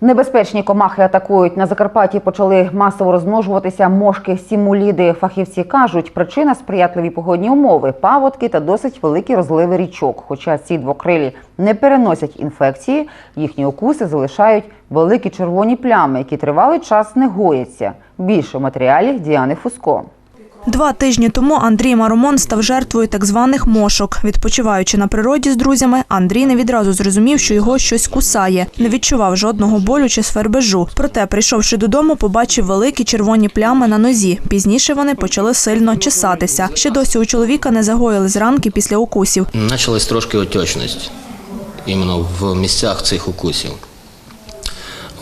Небезпечні комахи атакують. На Закарпатті почали масово розмножуватися мошки сімуліди. Фахівці кажуть, причина сприятливі погодні умови, паводки та досить великі розливи річок. Хоча ці двокрилі не переносять інфекції, їхні укуси залишають великі червоні плями, які тривалий час не гояться. Більше в матеріалі Діани Фуско. Два тижні тому Андрій Маромон став жертвою так званих мошок. Відпочиваючи на природі з друзями, Андрій не відразу зрозумів, що його щось кусає. Не відчував жодного болю чи свербежу. Проте, прийшовши додому, побачив великі червоні плями на нозі. Пізніше вони почали сильно чесатися. Ще досі у чоловіка не загоїли зранки після укусів. Почалась трошки отечність іменно в місцях цих укусів.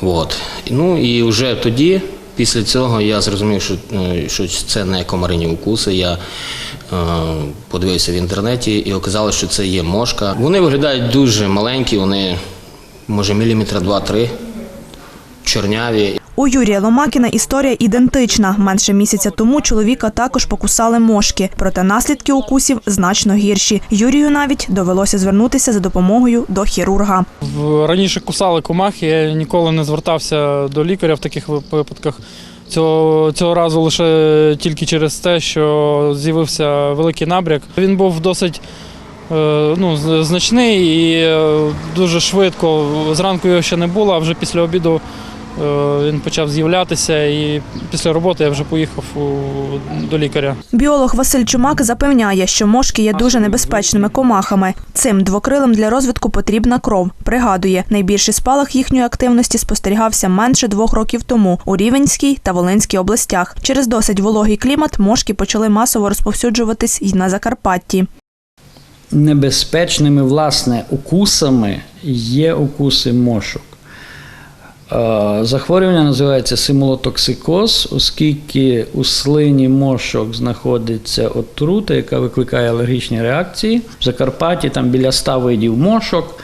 От. Ну і вже тоді, після цього, я зрозумів, що, е, що це не комарині укуси. Я е, подивився в інтернеті і оказалось, що це є мошка. Вони виглядають дуже маленькі, вони може міліметра два-три, чорняві. У Юрія Ломакіна історія ідентична. Менше місяця тому чоловіка також покусали мошки, проте наслідки укусів значно гірші. Юрію навіть довелося звернутися за допомогою до хірурга. Раніше кусали комахи, я ніколи не звертався до лікаря в таких випадках. Цього, цього разу лише тільки через те, що з'явився великий набряк. Він був досить е, ну, значний і е, дуже швидко. Зранку його ще не було, а вже після обіду він почав з'являтися. І після роботи я вже поїхав до лікаря. Біолог Василь Чумак запевняє, що мошки є дуже небезпечними комахами. Цим двокрилим для розвитку потрібна кров. Пригадує, найбільший спалах їхньої активності спостерігався менше двох років тому у Рівенській та Волинській областях. Через досить вологий клімат мошки почали масово розповсюджуватись і на Закарпатті. небезпечними власне укусами є укуси мошок. Е, Захворювання називається симулотоксикоз, оскільки у слині мошок знаходиться отрута, яка викликає алергічні реакції. В Закарпатті там біля 100 видів мошок.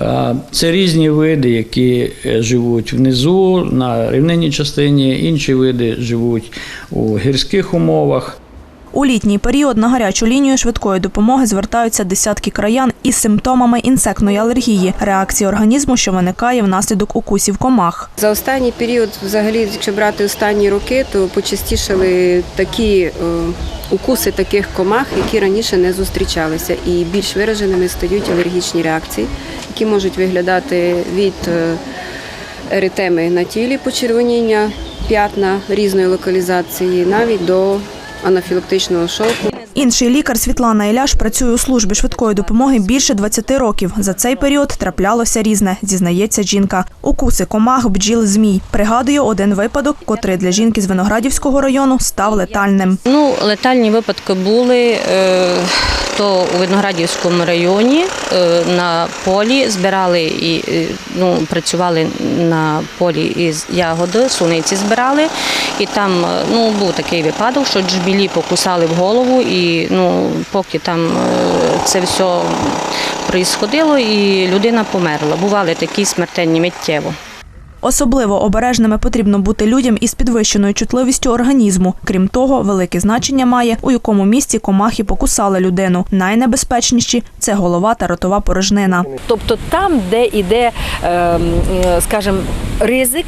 Е, Це різні види, які е, живуть внизу, на рівнинній частині, інші види живуть у гірських умовах. У літній період на гарячу лінію швидкої допомоги звертаються десятки краян із симптомами інсектної алергії, реакції організму, що виникає внаслідок укусів комах. За останній період, взагалі, якщо брати останні роки, то почастішали такі е, укуси таких комах, які раніше не зустрічалися, і більш вираженими стають алергічні реакції, які можуть виглядати від е, еритеми на тілі, почервоніння, п'ятна різної локалізації, навіть до анафілактичного шоку. Інший лікар Світлана Іляш працює у службі швидкої допомоги більше 20 років. За цей період траплялося різне, зізнається жінка. Укуси комах, бджіл, змій. Пригадує один випадок, котрий для жінки з Виноградівського району став летальним. Ну, летальні випадки були е, то у Виноградівському районі е, на полі збирали і е, ну, працювали на полі із ягоди, суниці збирали. І там е, ну, був такий випадок, що джбілі покусали в голову, і ну, поки там це все проїсходило, і людина померла. Бували такі смертельні миттєво. Особливо обережними потрібно бути людям із підвищеною чутливістю організму. Крім того, велике значення має, у якому місці комахи покусали людину. Найнебезпечніші це голова та ротова порожнина. Тобто там, де йде, ем, скажімо, ризик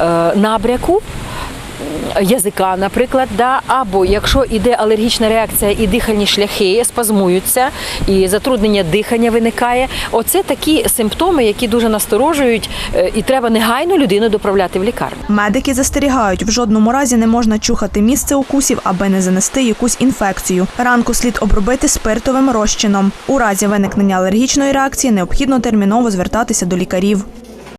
е, набряку. Язика, наприклад, да, або якщо йде алергічна реакція і дихальні шляхи спазмуються, і затруднення дихання виникає. Оце такі симптоми, які дуже насторожують, е, і треба негайно людину доправляти в лікарню. Медики застерігають, в жодному разі не можна чухати місце укусів, аби не занести якусь інфекцію. Ранку слід обробити спиртовим розчином. У разі виникнення алергічної реакції необхідно терміново звертатися до лікарів.